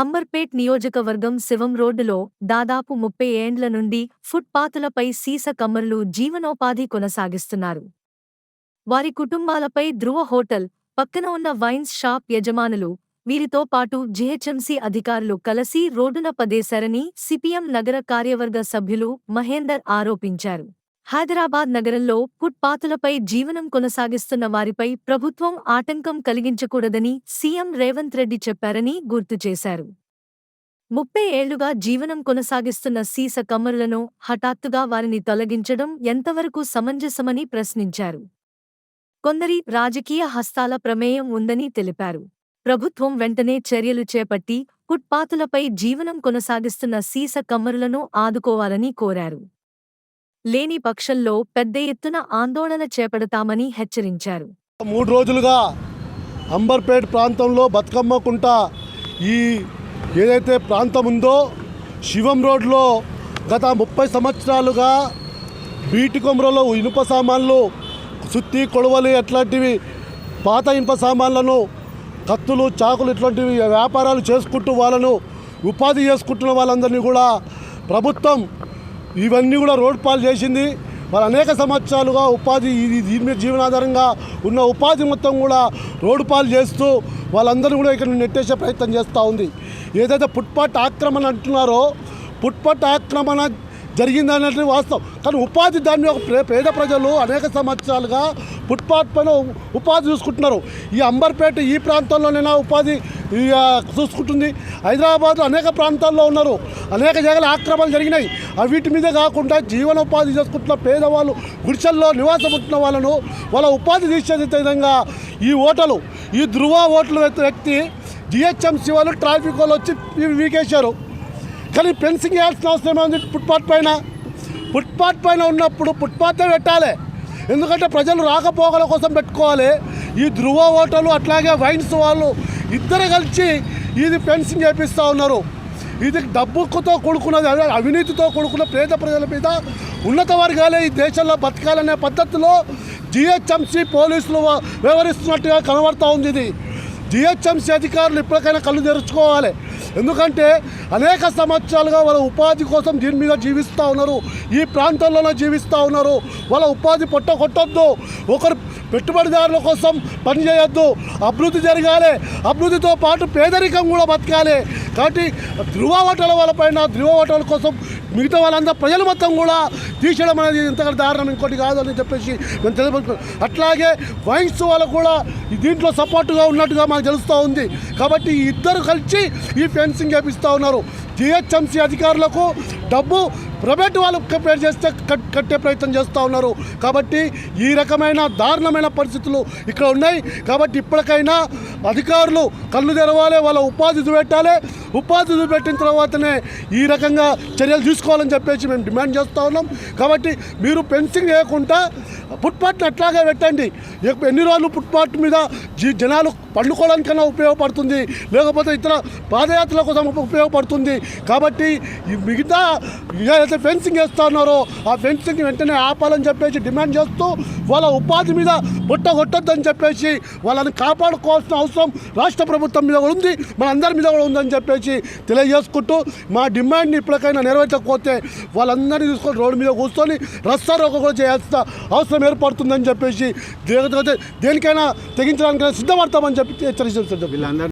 అంబర్పేట్ నియోజకవర్గం శివం రోడ్డులో దాదాపు ముప్పై ఏండ్ల నుండి ఫుట్పాతులపై సీస కమ్మరులు జీవనోపాధి కొనసాగిస్తున్నారు. వారి కుటుంబాలపై ధృవ హోటల్ పక్కన ఉన్న వైన్స్ షాప్ యజమానులు వీరితో పాటు జీహెచ్ఎంసీ అధికారులు కలసి రోడ్డున పదేశారని సిపిఎం నగర కార్యవర్గ సభ్యులు మహేందర్ ఆరోపించారు. హైదరాబాద్ నగరంలో ఫుట్పాతులపై జీవనం కొనసాగిస్తున్న వారిపై ప్రభుత్వం ఆటంకం కలిగించకూడదని సీఎం రేవంత్ రెడ్డి చెప్పారని గుర్తు చేశారు. ముప్పై ఏళ్ళుగా జీవనం కొనసాగిస్తున్న సీస కమ్మరులను హఠాత్తుగా వారిని తొలగించడం ఎంతవరకు సమంజసమని ప్రశ్నించారు. కొందరి రాజకీయ హస్తాల ప్రమేయం ఉందని తెలిపారు. ప్రభుత్వం వెంటనే చర్యలు చేపట్టి ఫుట్పాతులపై జీవనం కొనసాగిస్తున్న సీస కమ్మరులను ఆదుకోవాలని కోరారు. లేని పక్షంలో పెద్ద ఎత్తున ఆందోళన చేపడతామని హెచ్చరించారు. మూడు రోజులుగా అంబర్పేట్ ప్రాంతంలో బతుకమ్మ కుంట ఈ ఏదైతే ప్రాంతం ఉందో శివం రోడ్లో గత ముప్పై సంవత్సరాలుగా బీటి కొమరలో ఇనుప సామాన్లు సుత్తి కొడవలి అట్లాంటివి పాత ఇనుప సామాన్లను కత్తులు చాకులు ఇట్లాంటివి వ్యాపారాలు చేసుకుంటూ వాళ్ళను ఉపాధి చేసుకుంటున్న వాళ్ళందరినీ కూడా ప్రభుత్వం ఇవన్నీ కూడా రోడ్ పాలు చేసింది. వాళ్ళు అనేక సంవత్సరాలుగా ఉపాధి ఇది దీని మీద జీవనాధారంగా ఉన్న ఉపాధి మొత్తం కూడా రోడ్డు పాలు చేస్తూ వాళ్ళందరూ కూడా ఇక్కడ నెట్టేసే ప్రయత్నం చేస్తూ ఉంది. ఏదైతే ఫుట్పాత్ ఆక్రమణ అంటున్నారో ఫుట్పాత్ ఆక్రమణ జరిగిందనేది వాస్తవం. కానీ ఉపాధి దాన్ని ఒక పేద ప్రజలు అనేక సంవత్సరాలుగా ఫుట్పాత్ పైన ఉపాధి చూసుకుంటున్నారు. ఈ అంబర్పేట ఈ ప్రాంతంలోనైనా ఉపాధి ఇక చూసుకుంటుంది. హైదరాబాద్లో అనేక ప్రాంతాల్లో ఉన్నారు. అనేక జగల ఆక్రమణలు జరిగినాయి. అవి వీటి మీద కాకుండా జీవనోపాధి చేసుకుంటున్న పేదవాళ్ళు గుడిసెల్లో నివాసం ఉంటున్న వాళ్ళను వాళ్ళ ఉపాధి తీసేది విధంగా ఈ ఓటలు ఈ ధృవ ఓట్ల వ్యక్తి జిహెచ్ఎంసీ వాళ్ళు ట్రాఫిక్ వాళ్ళు వచ్చి వీకేశారు. కానీ ఫెన్సింగ్ వేయాల్సిన అవసరం ఏమైంది? ఫుట్పాత్ పైన. ఫుట్పాత్ పైన ఉన్నప్పుడు ఫుట్పాతే పెట్టాలి. ఎందుకంటే ప్రజలు రాకపోకల కోసం పెట్టుకోవాలి. ఈ ధృవ ఓటలు అట్లాగే వైన్స్ వాళ్ళు ఇద్దరు కలిసి ఇది ఫెన్సింగ్ చేపిస్తూ ఉన్నారు. ఇది డబ్బుతో కూడుకున్నది అదే అవినీతితో కూడుకున్న పేద ప్రజల మీద ఉన్నత వర్గాలే ఈ దేశంలో బతకాలనే పద్ధతిలో జిహెచ్ఎంసీ పోలీసులు వ్యవహరిస్తున్నట్టుగా కనబడతా ఉంది ఇది. జిహెచ్ఎంసీ అధికారులు ఇప్పటికైనా కళ్ళు తెరుచుకోవాలి. ఎందుకంటే అనేక సంవత్సరాలుగా వాళ్ళ ఉపాధి కోసం దీని మీద జీవిస్తూ ఉన్నారు. ఈ ప్రాంతంలోనే జీవిస్తూ ఉన్నారు. వాళ్ళ ఉపాధి పొట్ట కొట్టొద్దు. ఒకరు పెట్టుబడిదారుల కోసం పనిచేయొద్దు అభివృద్ధి జరగాలి. అభివృద్ధితో పాటు పేదరికం కూడా బతకాలి. కాబట్టి ధృవ హోటల్ వాళ్ళపైన ధృవ హోటల్ కోసం మిగతా వాళ్ళందరూ ప్రజలు మొత్తం కూడా తీసేయడం అనేది ఇంతకంటే దారుణం ఇంకోటి కాదని చెప్పేసి మేము తెలియపరుచుకున్నాం. అట్లాగే వైన్స్ వాళ్ళకు కూడా దీంట్లో సపోర్టుగా ఉన్నట్టుగా మాకు తెలుస్తూ ఉంది. కాబట్టి ఇద్దరు కలిసి ఈ ఫెన్సింగ్ చేపిస్తూ ఉన్నారు. జిహెచ్ఎంసీ అధికారులకు డబ్బు ప్రైవేట్ వాళ్ళు కంపేర్ చేస్తే కట్ కట్టే ప్రయత్నం చేస్తూ ఉన్నారు. కాబట్టి ఈ రకమైన దారుణమైన పరిస్థితులు ఇక్కడ ఉన్నాయి. కాబట్టి ఇప్పటికైనా అధికారులు కళ్ళు తెరవాలి వాళ్ళ ఉపాధి చూపెట్టాలి ఉపాధి చూపెట్టిన తర్వాతనే ఈ రకంగా చర్యలు తీసుకోవాలని చెప్పేసి మేము డిమాండ్ చేస్తూ ఉన్నాం. కాబట్టి మీరు ఫెన్సింగ్ వేయకుండా ఫుట్పాత్ని అట్లాగే పెట్టండి. ఎన్ని రోజులు ఫుట్పాత్ మీద జీ జనాలు పండుకోవడానికైనా ఉపయోగపడుతుంది లేకపోతే ఇతర పాదయాత్రల కోసం ఉపయోగపడుతుంది. కాబట్టి మిగతా ఏదైతే ఫెన్సింగ్ వేస్తున్నారో ఆ ఫెన్సింగ్ వెంటనే ఆపాలని చెప్పేసి డిమాండ్ చేస్తూ వాళ్ళ ఉపాధి మీద బుట్ట కొట్టొద్దని చెప్పేసి వాళ్ళని కాపాడుకోవాల్సిన అవసరం రాష్ట్ర ప్రభుత్వం మీద కూడా ఉంది మన అందరి మీద కూడా ఉందని చెప్పేసి తెలియజేసుకుంటూ మా డిమాండ్ని ఇప్పటికైనా నెరవేర్చకపోతే వాళ్ళందరినీ తీసుకొని రోడ్డు మీద కూర్చొని రస్తారోక కూడా చేయాల్సిన అవసరం ఏర్పడుతుందని చెప్పేసి దేనికైనా తెగించడానికైనా సిద్ధపడతామని చెప్పి హెచ్చరిస్తుంది వీళ్ళందరూ